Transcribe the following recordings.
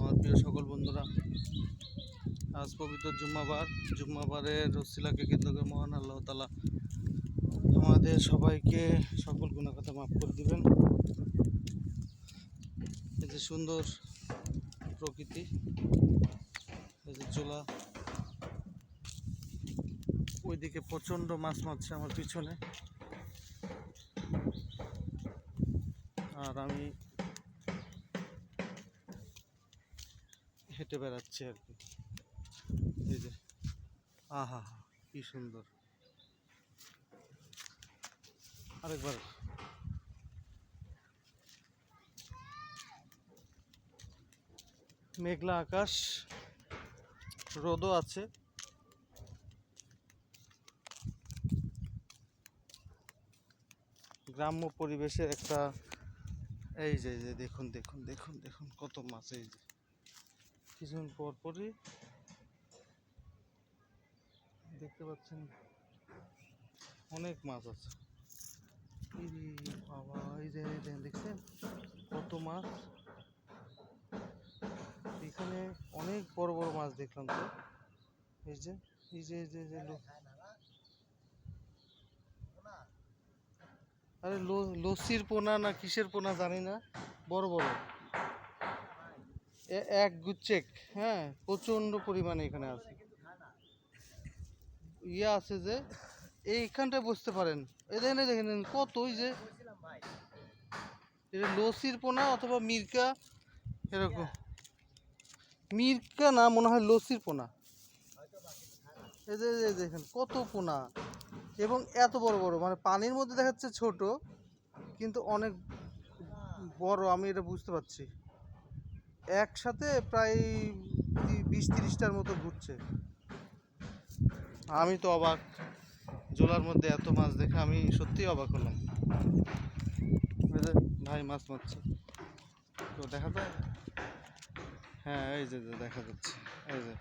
আমার প্রিয় সকল বন্ধুরা, আজ পবিত্র জুম্মাবার। জুম্মাবারের রসিলাকে কেন্দ্র করে মহান আল্লাহ তালা আমাদের সবাইকে সকল গুণাকথা মাফ করে দিবেন। এই যে সুন্দর প্রকৃতি, এই যে চোলা, ওইদিকে প্রচণ্ড মাছ মারছে আমার পিছনে। আর আমি হেঁটে বেড়াচ্ছি আর কি। এই যে, আহা, কি সুন্দর। আরেকবার। মেঘলা আকাশ, রোদও আছে। গ্রাম্য পরিবেশের একটা, এই যে এই যে, দেখুন দেখুন দেখুন দেখুন কত মাছ, এই যে। কিছুক্ষণ পর পরই দেখতে পাচ্ছেন অনেক মাছ আছে। বাবা, এই যে দেখছেন? কত মাছ। এখানে অনেক বড় বড় মাছ দেখলাম তো। এই যে এই যে এই যে যে আরে লস্যির পোনা না কিসের পোনা জানি না। বড় বড়। এক গুচ্ছেক হ্যাঁ প্রচণ্ড পরিমাণে এখানে আছে। ইয়ে আছে যে, এইখানটায় বুঝতে পারেন। এই দেখেন দেখেন কত ওই যে, এটা লসির পোনা অথবা মির্কা, এরকম। মির্কা না, মনে হয় লসির পোনা। এই দেখেন, কত পোনা। এবং এত বড় বড় মানে পানির মধ্যে দেখাচ্ছে ছোট, কিন্তু অনেক বড়, আমি এটা বুঝতে পারছি। একসাথে প্রায় বিশ তিরিশটার মতো ঘুরছে। আমি তো অবাক। জোলার মধ্যে এত মাছ দেখে আমি সত্যিই অবাক হলাম। ভাই মাছ মারছে। তো দেখা যায়? হ্যাঁ এই যে দেখা যাচ্ছে। এই যে।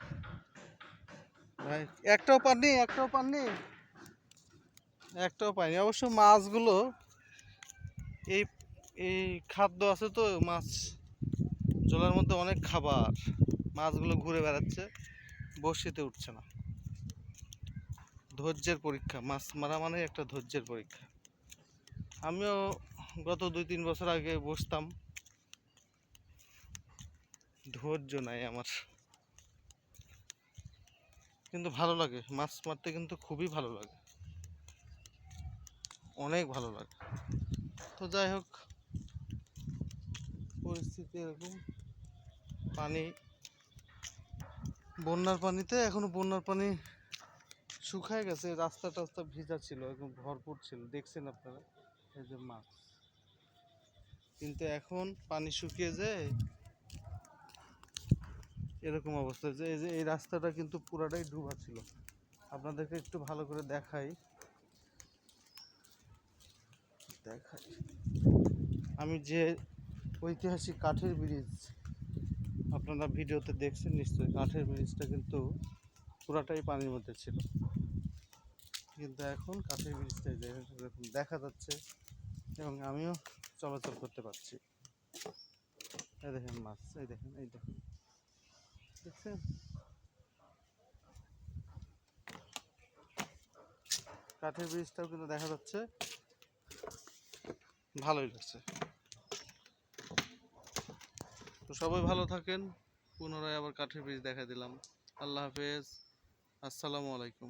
ভাই, একটাও পাননি একটাও পাননি। একটাও পাইনি। অবশ্য মাছগুলো এই এই খাদ্য আছে তো, মাছ জলের মধ্যে অনেক খাবার, মাছগুলো ঘুরে বেড়াচ্ছে বসিতে উঠছে না। ধৈর্যের পরীক্ষা, মাছ মারা মানে একটা ধৈর্যের পরীক্ষা। আমিও গত দুই তিন বছর আগে বসতাম। ধৈর্য নাই আমার। কিন্তু ভালো লাগে, মাছ মারতে কিন্তু খুবই ভালো লাগে। অনেক ভালো লাগে। তো যাই হোক, পরিস্থিতি এরকম। পানি, বন্যার পানিতে এখনও বন্যার পানি শুকায় গেছে, রাস্তা টাস্তা ভিজা ছিল, একদম ভরপুর ছিল। দেখছেন আপনারা? এই যে মাছ। কিন্তু এখন পানি শুকিয়ে যায়, এরকম অবস্থা। যে এই যে, এই রাস্তাটা কিন্তু পুরাটাই ডুবা ছিল। আপনাদেরকে একটু ভালো করে দেখাই। দেখাই। আমি যে ঐতিহাসিক কাঠের ব্রিজ আপনারা ভিডিওতে দেখছেন, নিশ্চয়ই কাঠের ব্রিজটা কিন্তু পুরাটাই পানির মধ্যে ছিল। কিন্তু এখন কাঠের ব্রিজটা এই দেখা যাচ্ছে এবং আমিও চলাচল করতে পারছি। এই দেখেন মাছ, এই দেখেন এই দেখেন। দেখছেন? কাঠের ব্রিজটাও কিন্তু দেখা যাচ্ছে, ভালোই লাগছে। সবাই ভালো থাকেন। পুনরায় আবার কাঠের ব্রিজ দেখা দিলাম। আল্লাহ হাফেজ। আসসালামু আলাইকুম।